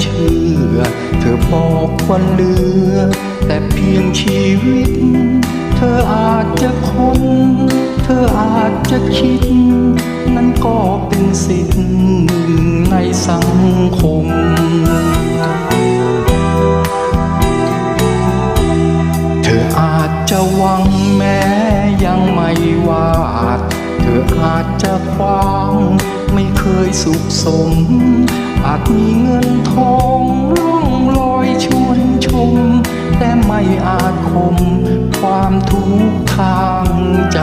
เชื่อ เธอบอกว่าเหลือ แต่เพียงชีวิต เธออาจจะคน เธออาจจะคิด นั่นก็เป็นสิทธิ์หนึ่งในสังคมเธออาจจะหวังแม้ยังไม่วาด เธออาจจะควาง ไม่เคยสุขสม อาจมีเงินทองล่องลอยชวนชม แต่ไม่อาจคม ความทุกข์ทางใจ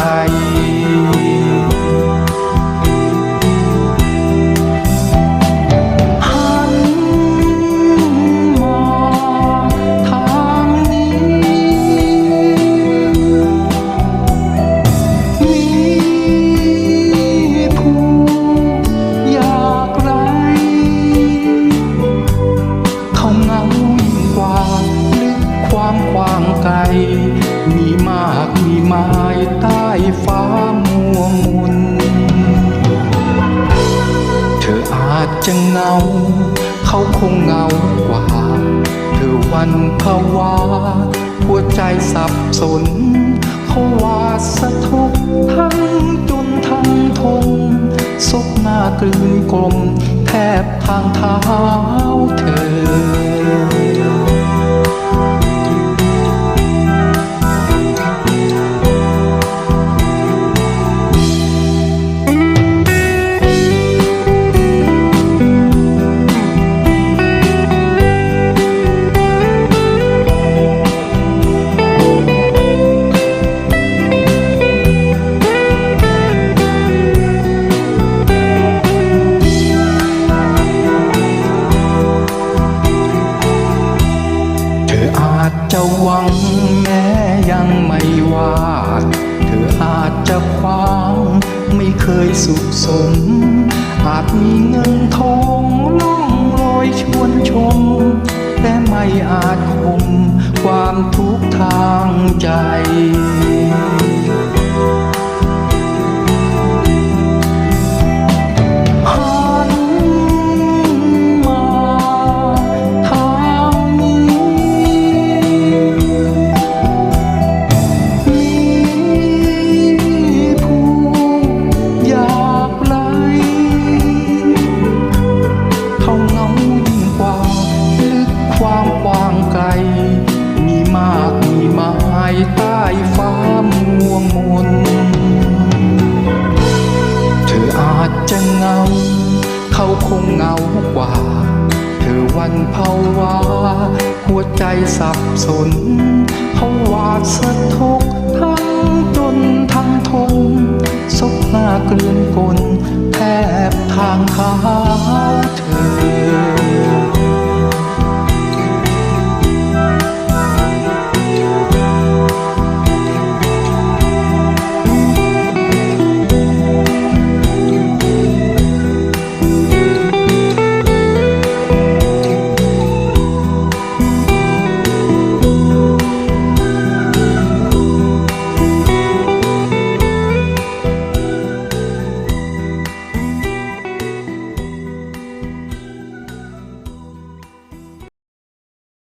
างไกล มีมากมีหมายใต้ฟ้ามัวมุน เธออาจจะเหงา เขาคงเหงากว่า เธอวันภาวาหัวใจสับสนเขาว่าสะทกทั้งจนทั้งทนซบหน้ากลืนกลม แทบทางเท้าเธอ สุขสม อาจมีเงินทองล่องลอยชวนชม แต่ไม่อาจคมความทุกข์ทางใจาวา หัวใจสับสนเขาวาดสะทกทั้งจนทั้งทนซบหน้าเกลื่อนกลนแทบทางเขา